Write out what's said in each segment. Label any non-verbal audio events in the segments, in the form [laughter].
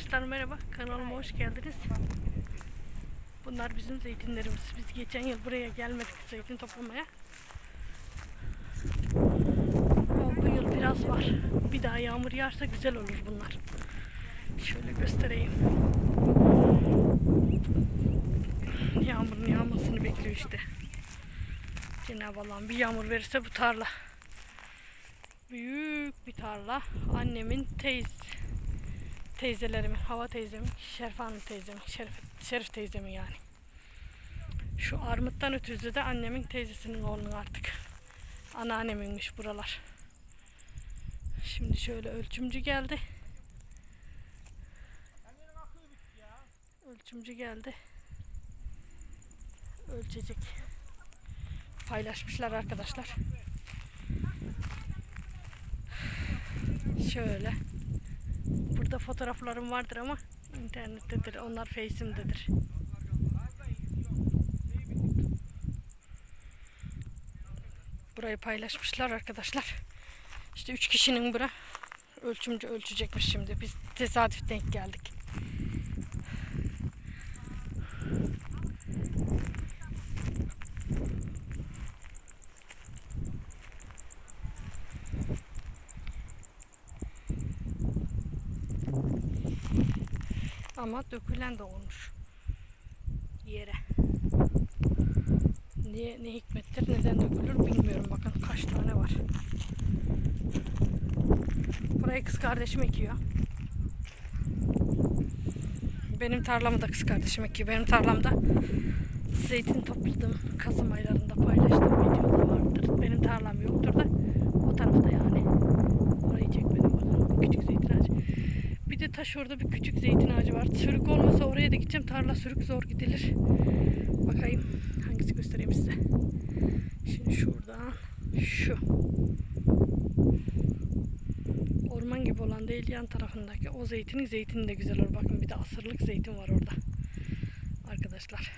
Arkadaşlar merhaba. Kanalıma hoş geldiniz. Bunlar bizim zeytinlerimiz. Biz geçen yıl buraya gelmedik zeytin toplamaya. Ama bu yıl biraz var. Bir daha yağmur yağarsa güzel olur bunlar. Şöyle göstereyim. Yağmurun yağmasını bekliyor işte. Cenab-ı Allah'ım bir yağmur verirse bu tarla. Büyük bir tarla. Annemin teyze teyzelerimin, Hava teyzemin, Şerif Hanım teyzemin, Şerif, Şerif teyzemin yani. Şu armuttan ötüzü de annemin teyzesinin oğlunun artık. Anneanneminmiş buralar. Şimdi şöyle ölçümcü geldi. Ölçümcü geldi. Ölçecek. Paylaşmışlar arkadaşlar. Şöyle. Burada fotoğraflarım vardır ama internettedir. Onlar Face'imdedir. Burayı paylaşmışlar arkadaşlar. İşte üç kişinin bura ölçümcü ölçecekmiş şimdi. Biz tesadüf denk geldik. Ama dökülen de olmuş. Yere. Niye, ne hikmettir, neden dökülür bilmiyorum. Bakın kaç tane var. Burayı kız kardeşim ekiyor. Benim tarlamı da kız kardeşim ekiyor. Benim tarlamda zeytin topladım. Kasım aylarında paylaştığım videoda vardır. Benim tarlam yoktur da o tarafta yani. Orayı çekmedim bakın. Küçük zeytin ağacı. Bir de taş orada bir küçük zeytin ağacı var. Sürük olmasa oraya da gideceğim. Tarla sürük zor gidilir. Bakayım hangisi göstereyim size. Şimdi şuradan şu. Orman gibi olan değil yan tarafındaki o zeytinin zeytini de güzel olur. Bakın bir de asırlık zeytin var orada. Arkadaşlar.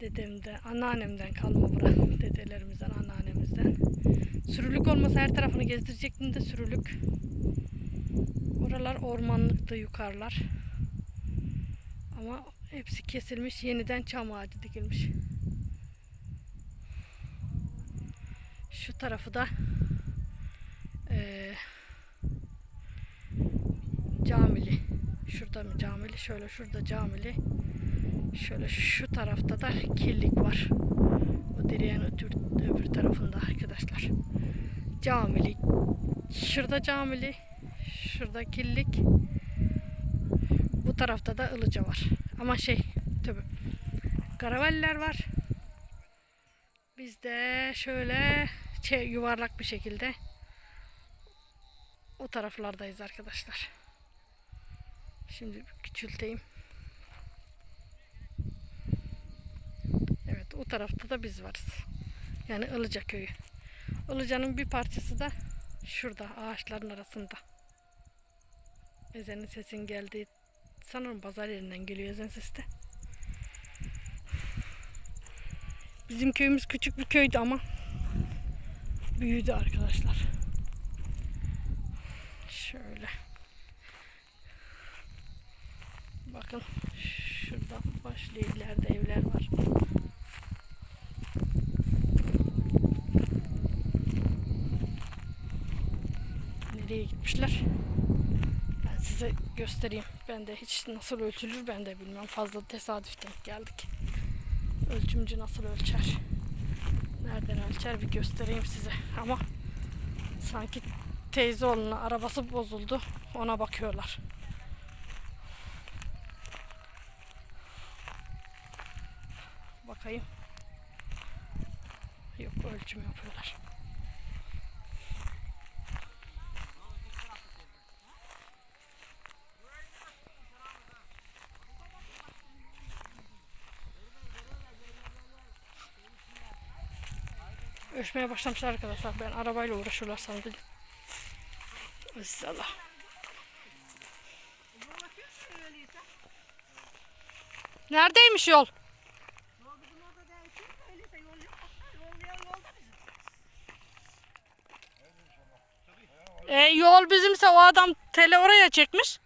Dedemden, anneannemden kalma bura. Dedelerimizden, anneannemizden. Sürülük olmasa her tarafını gezdirecektim de sürülük. Oralar ormanlıktı yukarılar. Ama hepsi kesilmiş. Yeniden çam ağacı dikilmiş. Şu tarafı da eee camili. Şurada mı camili? Şöyle şurada camili. Şöyle şu tarafta da kirlik var. O direğin ötür, öbür tarafında arkadaşlar. Camili. Şurada camili. Şurada kirlik. Bu tarafta da ılıca var. Ama şey tabi karavaller var. Bizde şöyle şey, yuvarlak bir şekilde o taraflardayız arkadaşlar. Şimdi küçülteyim. Evet o tarafta da biz varız. Yani Ilıca köyü. Ilıca'nın bir parçası da şurada ağaçların arasında. Ezenin sesin geldi. Sanırım pazar yerinden geliyor ezen sesi de. Bizim köyümüz küçük bir köydü ama büyüdü arkadaşlar. Şöyle. Bakın şurada başlı ileride evler var. Nereye gitmişler? Size göstereyim. Ben de hiç nasıl ölçülür ben de bilmem. Fazla tesadüf denk geldik. Ölçümcü nasıl ölçer? Nereden ölçer bir göstereyim size. Ama sanki teyze oğlunun arabası bozuldu. Ona bakıyorlar. Bakayım. Yok ölçüm yapıyorlar. Ölçmeye başlamışlar arkadaşlar. Ben arabayla uğraşıyorlar sandım. Aziz Allah. Neredeymiş yol? E, yol bizimse o adam tele oraya çekmiş.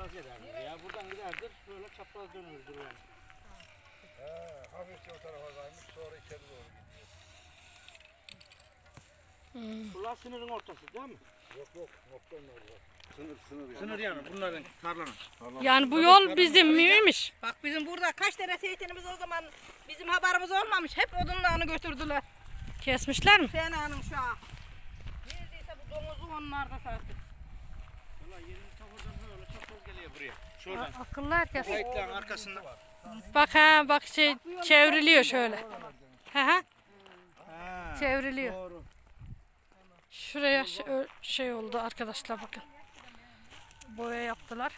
çapraz ederdir ya. Buradan giderdir böyle çapraz dönürdür yani. He, hafifçe o tarafa kaymış sonra içeri doğru gidiyor. Bunlar sınırın ortası değil mi? Yok yok orada. Sınır sınır yani. Sınır yani bunların tarlanın. Yani bu yol bizim miymiş? Bak bizim burada kaç tane zeytinimiz o zaman bizim haberimiz olmamış. Hep odunlarını götürdüler. Kesmişler mi? Sen hanım şu an. Neredeyse bu domuzu onlar da sattı. Bunlar yerini tavırdan böyle geliyor buraya. Şuradan. Akıllı herkes. Arkasında. Bak ha bak şey çevriliyor şöyle. Hı Ha. çevriliyor. Doğru. Şuraya şey, oldu arkadaşlar bakın. Boya yaptılar.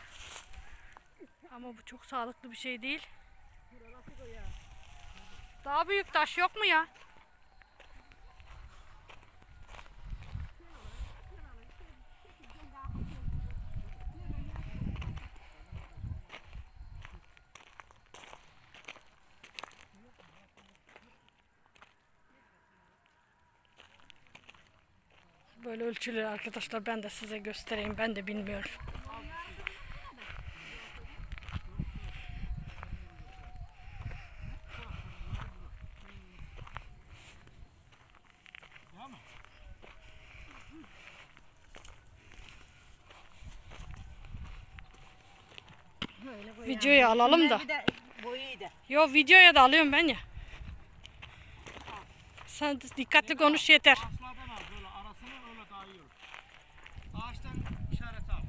Ama bu çok sağlıklı bir şey değil. Daha büyük taş yok mu ya? Böyle ölçülü arkadaşlar ben de size göstereyim. Ben de bilmiyorum. Videoya alalım da. Yo videoya da alıyorum ben ya. Sen dikkatli konuş yeter. Aslardan al böyle arasını öyle daha iyi olur. Ağaçtan işaret al.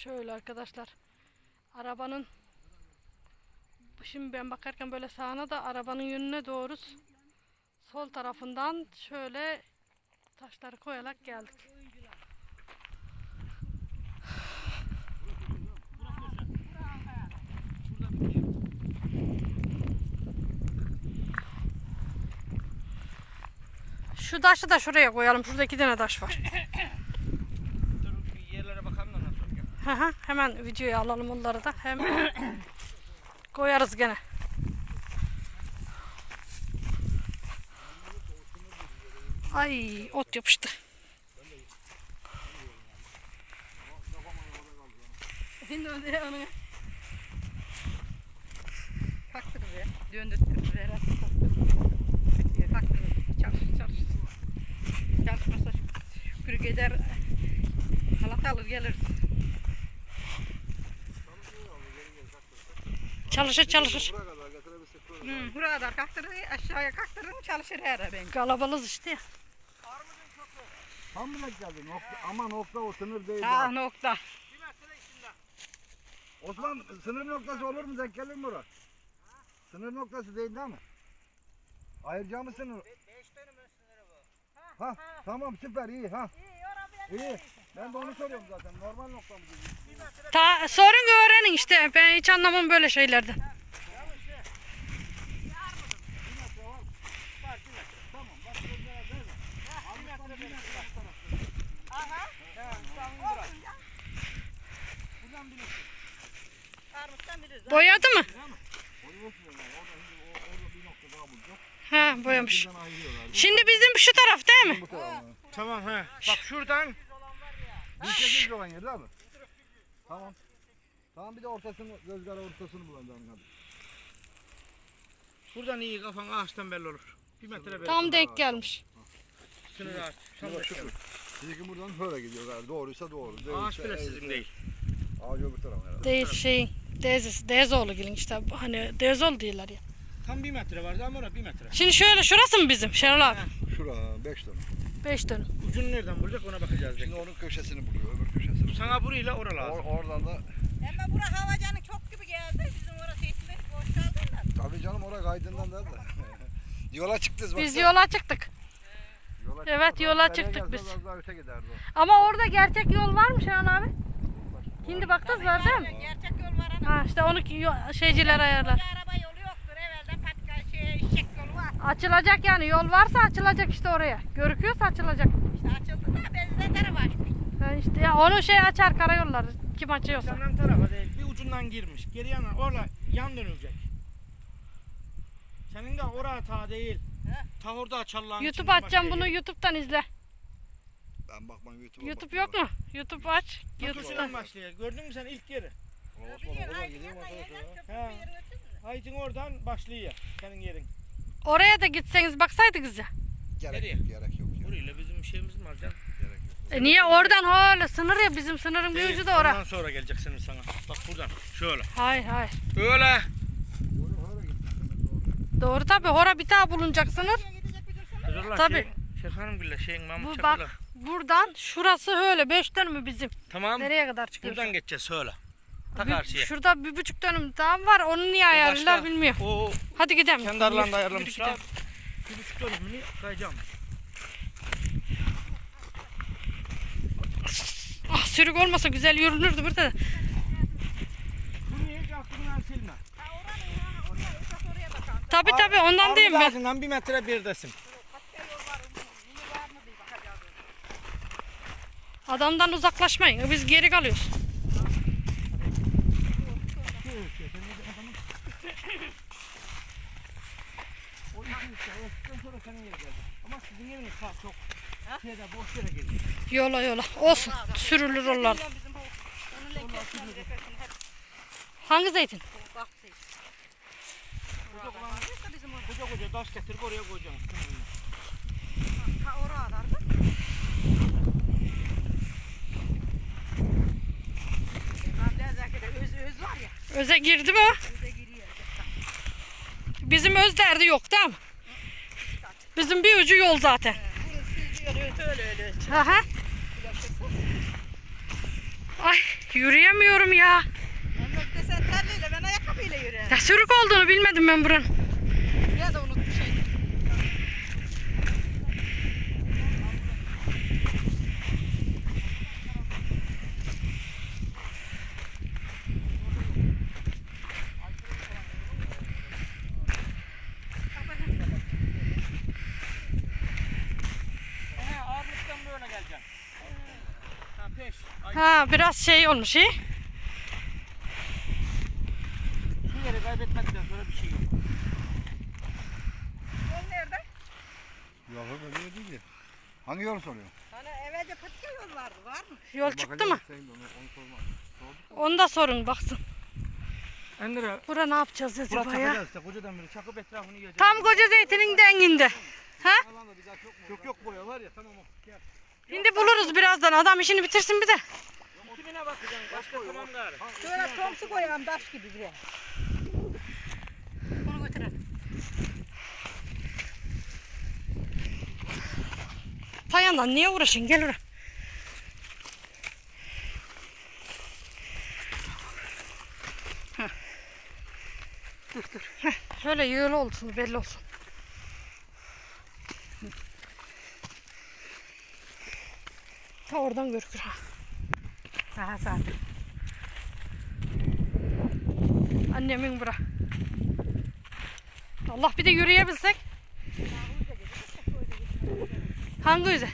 Şöyle arkadaşlar. Arabanın Şimdi ben bakarken böyle sağına da arabanın yönüne doğru sol tarafından şöyle taşları koyarak geldik. Şu taşı da şuraya koyalım. Şurada iki tane taş var. Dur bir yerlere bakalım da hı, Hemen videoya alalım onları da. Hem [coughs] koyarız gene. Ay ot yapıştı. Şimdi onu onu kaktırır ya. Döndürtürür herhalde. Kaktırır. Çalışır çalışır. Çalışmasa şükür gider. Halat alır gelir. Çalışır çalışır. Buraya kadar getirebilsek. Hı, buraya kadar kaktırır. Aşağıya kaktırır mı çalışır herhalde bence. Kalabalığız işte. Tam bile geldi. Nokta, ama nokta o sınır değil. Ha bak. nokta. Osman sınır noktası olur mu? Denk gelir mi orası? Sınır noktası değil değil mi? Ayıracağı mı sınır? 5 dönümün sınırı bu. Ha, tamam süper iyi ha. İyi. Ben de onu soruyorum zaten. Normal nokta mı diyorsun? Ta, sorun öğrenin işte. Ben hiç anlamam böyle şeylerden. Boyadı mı? Ha boyamış. Şimdi bizim şu taraf değil mi? Tamam he. Bak şuradan Bir sekiz olan yer değil mi? Tamam. Tamam bir de ortasını, rüzgar ortasını bulacağım. Hadi. buradan iyi kafan ağaçtan belli olur. Bir metre belli. Tam denk gelmiş. Sınır ağaç. Tam denk. Sizinki buradan böyle gidiyor galiba. Doğruysa doğru. Ağaç Değilse bile eğri. sizin değil. Ağaç öbür taraf herhalde. Değil şeyin. Dezesi, Dezoğlu gelin işte. Hani Dezoğlu diyorlar ya. Tam bir metre vardı ama orada bir metre. Şimdi şöyle şurası mı bizim Şenol abi? Şura 5 tane. 5 dönüm. Ucunu nereden bulacak ona bakacağız. Şimdi onun köşesini buluyor, öbür köşesini buluyor. Sana burayla ora Or, lazım. oradan da Ama bura havacanı çok gibi geldi. Bizim orası yetmedi. Boş kaldığından. tabii canım oraya kaydından da. [laughs] yola çıktınız Biz baksana. yola çıktık. Yola Evet, çıktık. yola çıktık biz. Ama orada gerçek yol var mı Şenol abi? Şimdi baktınız var değil mi? Gerçek yol var ana. Ha işte onu şeyciler ayarlar. Araba yolu yoktur. Evvelden patika şey, var. Açılacak yani yol varsa açılacak işte oraya. Görüküyorsa açılacak. İşte açıldı da benzer tarafa açmış. Ha işte ya onu şey açar karayollar. Kim açıyorsa. Senden tarafa değil. Bir ucundan girmiş. Geri yana orla yan dönülecek. Senin de oraya ta değil. He. Ta orada çalılan YouTube açacağım bunu YouTube'dan izle. Ben bakmam YouTube'a YouTube yok mu? YouTube aç. YouTube'dan. Başlıyor. Gördün mü sen ilk yeri? Gelen köprü He. bir yerin ötesinde. Aydın oradan başlıyor senin yerin. Oraya da gitseniz baksaydınız ya. Gerek Nereye? yok, gerek yok. ya. Burayla bizim şeyimiz mi var canım? Gerek yok. E niye oradan öyle sınır ya bizim sınırın bir ucu da ora. Ondan sonra gelecek senin sana. Bak buradan. Şöyle. Hayır hayır. Öyle. Doğru, tabi hora bir daha bulunacak sınır. Kızırlar Tabii. Şey, bile şeyin Mahmut Bu Çakır'la. bak buradan şurası öyle 5 dönümü bizim. Tamam. Nereye kadar çıkıyorsun? Buradan geçeceğiz şöyle. Ta Bir- karşıya. şurada bir buçuk dönüm daha var. Onu niye ayarlılar başka. bilmiyorum. O Hadi gidelim. kendi aralarında ayarlamışlar. Bir buçuk dönümünü kayacağım. Ah sürük olmasa güzel yürünürdü burada da. Aklından silme. Tabi tabi ondan diyeyim ben. Ağzından bir metre birdesin. Adamdan uzaklaşmayın. Biz geri kalıyoruz. Yola yola. Olsun. Sürülür onlar. Hangi zeytin? ya. Öze girdi mi? Öze giriyor. Bizim öz derdi yok değil mi? Bizim bir ucu yol zaten. Aha. Ay yürüyemiyorum ya. Ben ayakkabıyla yürüyorum. Ya sürük olduğunu bilmedim ben buranın. Ya da unutmuş şey. He ağırlıktan böyle geleceksin. Ha peş. Ay, Ha biraz şey olmuş iyi. şu yeri kaybetmekten sonra bir şey yok. Yol nerede? Yok öyle değil ki. Hangi yolu soruyorsun? Hani evvelce patika yol vardı. Var mı? Yol çıktı mı? Sen de onu, onu sorma. Onu da sorun baksın. Endire. Bura ne yapacağız Burası acaba ya? çakacağız işte kocadan beri çakıp etrafını yiyeceğiz. Tam koca zeytinin denginde. Ha? Yok yok boya var ya tamam o. Gel. Şimdi buluruz birazdan. Adam işini bitirsin bir de. Kimine bakacaksın? Başka tamam gari. Şöyle tomsu koyalım taş gibi buraya. Bunu götürelim. Payandan niye uğraşın? Gel oraya. Dur dur. Heh, şöyle yığılı olsun belli olsun. Ta oradan görükür ha. Aha zaten. Annemin bura. Allah bir de yürüyebilsek. Hangi yüze?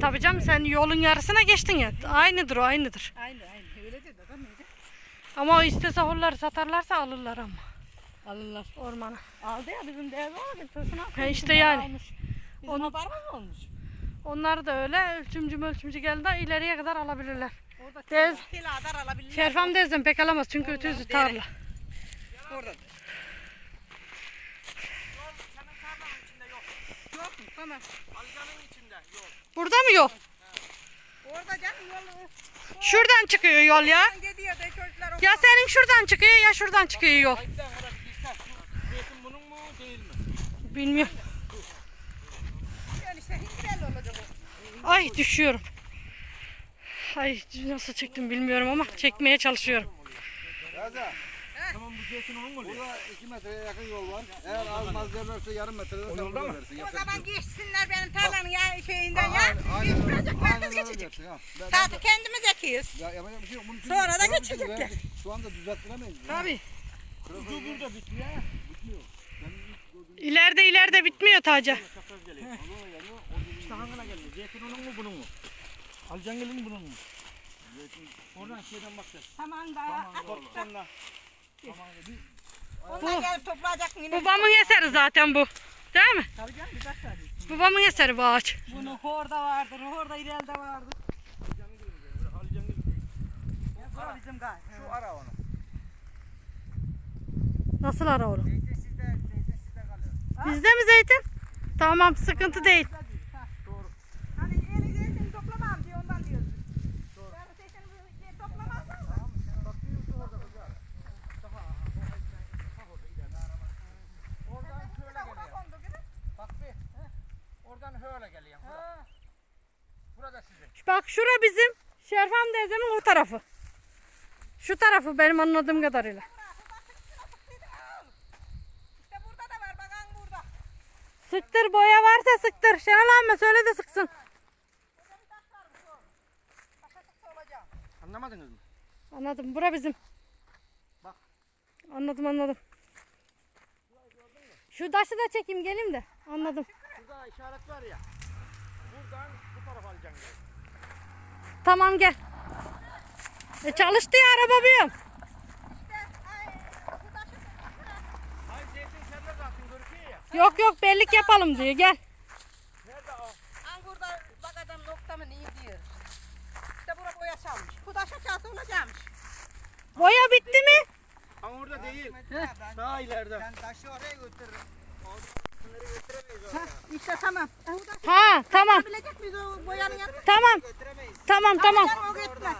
Tabii canım sen yolun yarısına geçtin ya. Aynıdır o aynıdır. Aynı aynı. Öyle dedi adam neydi? Ama istese horları satarlarsa alırlar ama Alırlar. ormana. Aldı ya bizim değerli oldu. Sözünü He işte yani. Almış. Bizim Onu- haberimiz olmuş. Onlar da öyle ölçümcü ölçümcü geldi ileriye kadar alabilirler. Orada Tez. Tiladar alabilir. Şerfam teyzem pek alamaz çünkü Vallahi ötüzü tarla. Orada. Senin tarlanın içinde yok. Yok mu? Tamam. Alcanın içinde yok. Burada mı yol? Orada canım yolu. Şuradan çıkıyor yol ya. Ya senin şuradan çıkıyor ya şuradan çıkıyor yol. Ayıptan orası dikkat. Şu Zeytin bunun mu değil mi? Bilmiyorum. okuyor işte. Hindel olacak o. Ay düşüyorum. Ay nasıl çektim bilmiyorum ama çekmeye çalışıyorum. Gaza. Tamam bu zeytin onun mu oluyor? Burada 2 metreye yakın yol var. Eğer almaz derlerse yarım metrede O sen yolda mı? O zaman şey geçsinler benim tarlanın ya şeyinden ya. Aynen, Geçmeyecek aynen öyle geçecek. Zaten kendimiz ekiyoruz. Ya yapacak bir şey yok. Sonra da geçecekler. Şu anda düzelttiremeyiz. Tabii. Ucu burada bitmiyor. İleride ileride bitmiyor Taca. İşte hangına geliyor? Zeytin onun mu bunun mu? Alcangil'in bunun mu? Oradan şeyden bak sen. Tamam da. Korksan da. Ondan gelip toplayacak yine. Babamın eseri zaten bu. Değil mi? Tabii canım bir dakika. Babamın eseri bu ağaç. Bunu horda vardır, horda ileride vardır. Alcangil. Bu bizim gay. Şu ara onu. Nasıl ara oğlum? Zeytin sizde, zeytin sizde kalıyor. Bizde mi zeytin? Tamam sıkıntı değil. Hani. Bak şura bizim Şerfam teyzemin o tarafı. Şu tarafı benim anladığım kadarıyla. Burası bak üstüne sıktıydı. al. İşte burada da var bakan burada. Sıktır boya varsa sıktır. Şenol Ahmet söyle de sıksın. Anlamadınız mı? Anladım. Bura bizim. Bak. Anladım anladım. Şu taşı da çekeyim geleyim de. Anladım. Burada işaret var ya. Buradan bu tarafa Alcangil. Tamam gel. E çalıştı ya araba buyum. İşte ay bu taşı sıksana. Hayır zeytin sende zaten görüküyor ya. Yok yok bellik yapalım diyor gel. Nerede o? An burada bak adam noktamı iyi diyor. İşte bura boya çalmış. Bu taş aşağısı olacakmış. Boya bitti mi? Ama orada değil. Daha ileride. Ben taşı oraya götürürüm. Sınırı götüremeyiz oraya. İşte tamam. Ha tamam bilecek miyiz o boyanın yanına? tamam Götüremeyiz. tamım tamam. Gel o gitmez.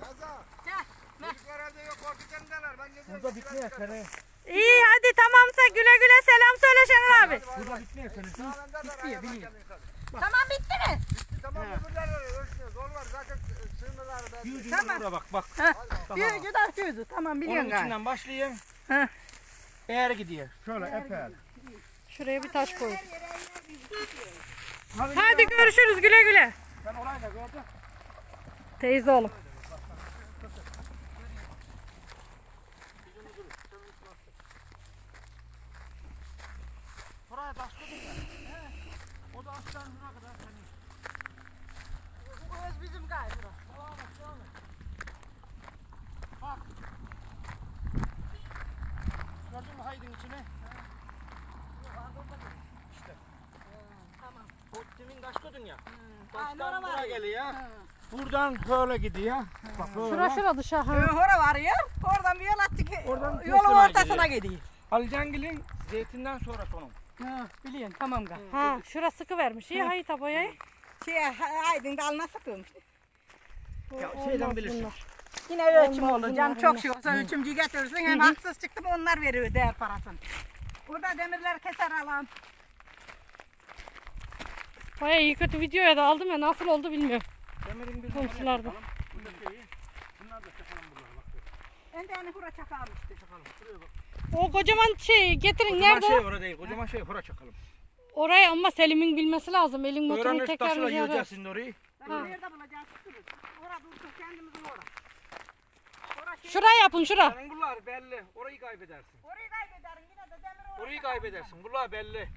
Kaza. Gel. Çocuklar evde yok korkutandalar. Ben gidiyorum. Burada bitmiyor. İyi hadi tamamsa güle güle selam söyle Şenol abi. Burada bitmiyor sene. Bitmiyor biliyor. Tamam bitti mi? Tamam öbürler ölçmüyor. Zor var zaten ben. Yüzü Tamam. bak bak. Yüzü dört yüzü. Tamam Onun biliyorum galiba. içinden başlayayım. Heh. Eğer gidiyor. Şöyle epey. Şuraya bir taş koy. Hadi. Hadi görüşürüz güle güle. Ben orayı da gördüm. Teyze oğlum. Buraya taşladım ya. O da aslan şuna kadar senin. Bu öz bizim galiba. Devam et, devam et. Bak. Gördün mü haydın içine? İşte. Tamam. O demin taş koydun ya. Oraya buraya var. geliyor. Buradan böyle gidiyor. Bak böyle. Şura şura dışarı. Ee. Hora var ya. Oradan bir yol attık. Oradan Yolun Köstüme ortasına gidiyor. Alcangil'in zeytinden sonra sonum. Ha, biliyorum tamam gal. Ha şura sıkı vermiş. İyi hayta boyayı. Şey, Aydın dalına sıkılmış. Ya şeyden bilirsin. Yine ölçüm Olmaz olur. Canım bunlar, çok şey olsa ölçümcü getirirsin. Hem haksız çıktı mı onlar veriyor değer parasını. Burada demirler keser alan. Baya iyi kötü videoya da aldım ya nasıl oldu bilmiyorum. Demirin bir Komşularda. Bunda şeyi. Bunlar da çakalım buralara bak. Ben de hani hura çakarmıştı. Çakalım. Şuraya bak. O kocaman şey getirin Kocaman nerede şey o? orada değil. Kocaman şey hura çakalım. Oraya ama Selim'in bilmesi lazım. Elin motorunu tekrar taşla yiyeceğiz şimdi orayı. Hani nerede bulacağız? Tuturuz. Ora dursun kendimizin ora. Ora şey. Şuraya yapın şura. Senin bunlar belli. Orayı kaybedersin. Orayı kaybederim yine de demir oraya. Orayı kaybedersin. Bunlar belli.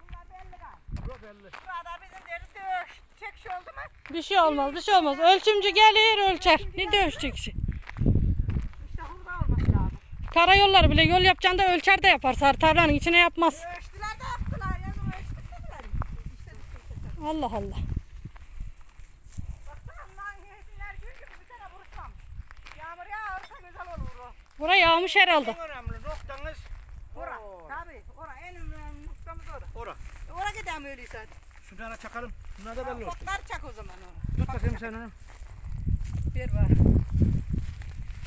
Bunlar belli gal. Bura belli. Burada bizim deri dövüş. Çek şey oldu mu? Bir şey olmaz bir şey olmaz. Ölçümcü gelir ölçer. Ne dövüşecek işi? İşte hurda olması lazım. Karayolları bile yol yapacağını da ölçer de yapar. Sar tarlanın içine yapmaz. Ölçtüler de. İşte bu Allah Allah. Bura yağmış herhalde. En önemli noktanız Ora. Tabii. Ora en önemli noktamız orada. Ora. Ora gidelim öyleyse. Şunlara çakalım. Bunlar da belli olsun. Otlar çak o zaman onu. Tut bakayım sen onu. Bir var.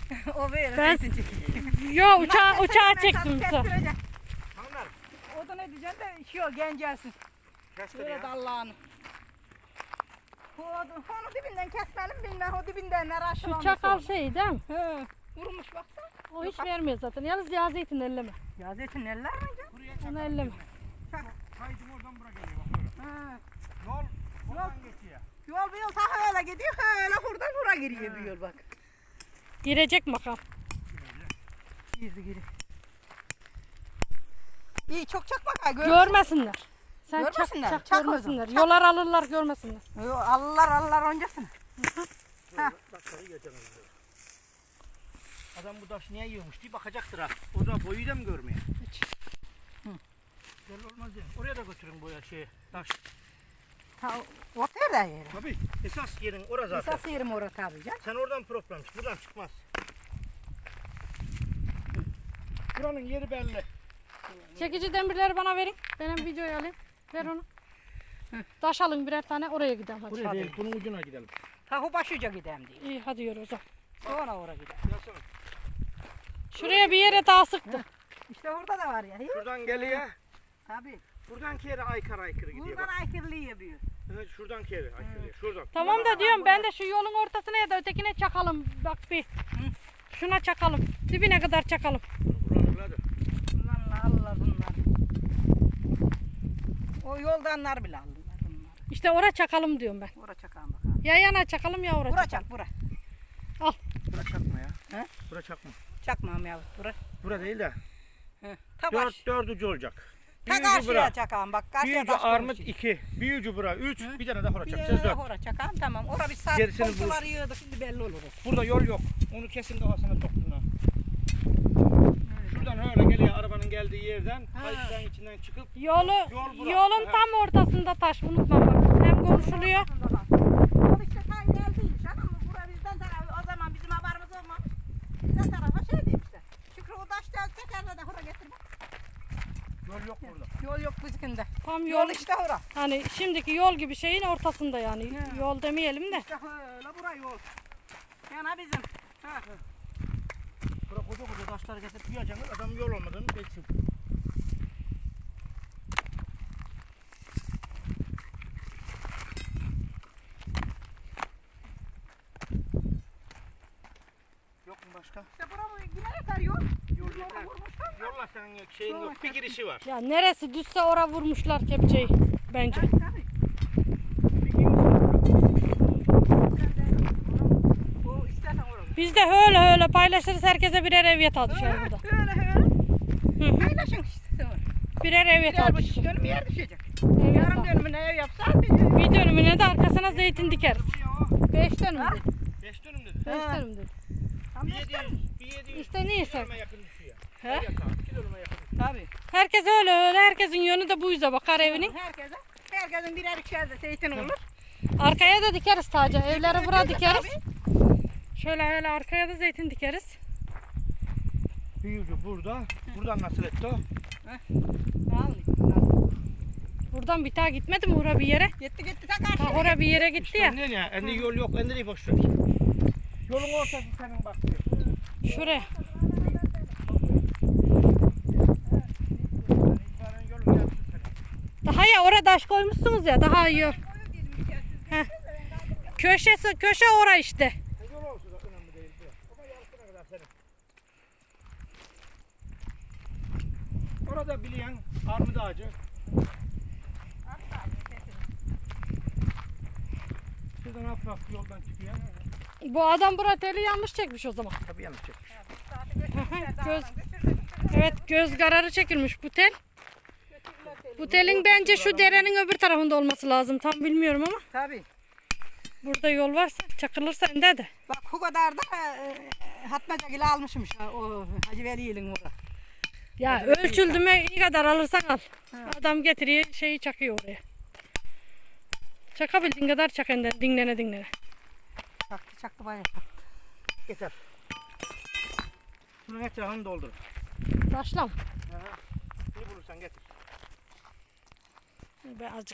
[laughs] o böyle. Ben-. Yo uçağı keselim, çektim. Hanlar. O da ne diyeceksin de şey o gencelsin. Kestir ya. dallağını. O, onu dibinden kesmelim bilmem o dibinden ne Şu aşılamış çakal şey değil mi? He. Vurmuş baksana. O hiç vermiyor zaten. Yalnız yağ zeytin elleme. Ya zeytin eller mi? Buraya Onu elleme. Kaydım oradan buraya geliyor bak böyle. Ha. Yol oradan geçiyor. Yol bir yol ta öyle gidiyor. Öyle buradan buraya giriyor bir yol bak. Girecek makam. Girdi giri. İyi çok çakma ha. Gör. Görmesinler. Sen Görmesinler, çak, çak, görmesinler. çak. Yolar alırlar görmesinler. Yo. Ha. Taşları geçemez böyle. Adam bu taş niye yiyormuş diye bakacaktır ha. O da boyu da mı görmüyor? Hiç. Belli olmaz yani. Oraya da götürün boya şey taş. Ta, o nerede yeri? Tabii. Esas yerin orası zaten. Esas yerim orası tabii canım. Sen oradan programmış. Buradan çıkmaz. Buranın yeri belli. Çekici demirleri bana verin. Benim videoyu alayım. Ver onu. Taş alın birer tane oraya gidelim hadi. Buraya değil, bunun ucuna gidelim. Ta o başuca gideyim diye. İyi hadi yürü o zaman. Sonra oraya gidelim. Yasana. Şuraya bir yere daha sıktı. İşte orada da var ya. Şuradan geliyor. Tabii. Buradan kere aykır aykırı gidiyor. Buradan Bak. aykırılığı yapıyor. Evet, şuradan kere aykırı. Şuradan. Tamam da diyorum ben de şu yolun ortasına ya da ötekine çakalım. Bak bir. Şuna çakalım. Dibine kadar çakalım. Hadi. Bunlar Allah bunlar. O yoldanlar bile aldılar bunlar. İşte ora çakalım diyorum ben. Ora çakalım bakalım. Ya yana çakalım ya ora Bura çakalım. çak bura. Bura çakma ya. He? Bura çakma. Çakmam ya bura. Bura değil de. He. Ta baş. Dört, dördüncü olacak. Bir Ta ucu karşıya bura. çakalım bak. Bir Karşıya ucu taş armut koymuş. iki. Bir ucu bura üç. Hı. Bir tane daha Bir çakacağız dört. ora çakalım tamam. Ora bir saat Gerisini komşular yığdık şimdi belli olur. Burada yol yok. Onu kesin kafasına soktun ha. Şuradan öyle geliyor arabanın geldiği yerden. Ha. Kayışların içinden çıkıp Yolu, Yol bura. yolun Ha. tam ortasında taş unutma bak. Hem konuşuluyor. O işte ta ilerideymiş hanım. Bura bizden tarafı o zaman bizim haberimiz olmamış. Bizden tarafa şey demişler. Şükrü o taş da tekerle de hura getir bak. Yol yok burada. Yol yok bizimkinde. Tam Yol yol işte hura. hani şimdiki yol gibi şeyin ortasında yani. Ha. Yol demeyelim de. İşte öyle bura yol. Yana bizim. Ha. Bura koca koca taşları getirip yiyeceksiniz. Adam yol olmadığını bilsin. Yok mu başka? İşte bu yine yeter yol. Yol yeter. Yolla senin yok, şeyin yok. Bir girişi var. Ya neresi düşse ora vurmuşlar kepçeyi bence. Tabii tabii. Bir girişi var. O istersen orada. Biz de öyle öyle paylaşırız herkese birer ev yatağı düşer burada. Öyle öyle. Paylaşın işte. Birer ev Gel yatağı bu düşer. dönüm yer düşecek. Ev Yarım dönümüne ev yapsan bir Bir dönümüne de arkasına zeytin dikeriz. Beş dönüm dedi. Beş dönüm dedi. Beş dönüm dedi. tam beş dönüm. Yüz, bir yedi yüz. İşte neyse. Dönüme yakın düşüyor. He? Ev yatağı, yakın düşüyor. Tabii. Herkes öyle öyle. Herkesin yönü de bu yüze bakar evinin. Herkese, herkesin birer ikişer de zeytin olur. Arkaya da dikeriz taca. Evleri bura dikeriz. Şöyle öyle arkaya da zeytin dikeriz. Ucu burada. Buradan nasıl etti o? Buradan bir daha gitmedi mi ora bir yere? Gitti gitti ta karşıya. ora bir yere gitti ya. Ne ya? Ende yol yok. Ende de boş ver. Yolun ortası senin bak. Şuraya. Daha ya orada taş koymuşsunuz ya daha iyi. Heh. Köşesi köşe ora işte. Orada bileyen armut ağacı. Şuradan hafif yoldan çıkıyor. Bu adam bura teli yanlış çekmiş o zaman. Tabii yanlış çekmiş. [laughs] Göz, evet göz kararı çekilmiş bu tel. Bu telin bence şu derenin öbür tarafında olması lazım. Tam bilmiyorum ama Tabii. burada yol varsa çakılırsa ende de. Bak bu kadar da e, Hatmaca ile almışmış ha, o Hacı Veli'nin orada. Ya ölçüldü mü iyi kadar alırsan al. Adam getiriyor şeyi çakıyor oraya. Çakabildiğin kadar çak dinlene dinlene. Çaktı çaktı bayağı. Yeter. Bunun etrafını doldur. Taşlam. Ne bulursan getir. Ben azıcık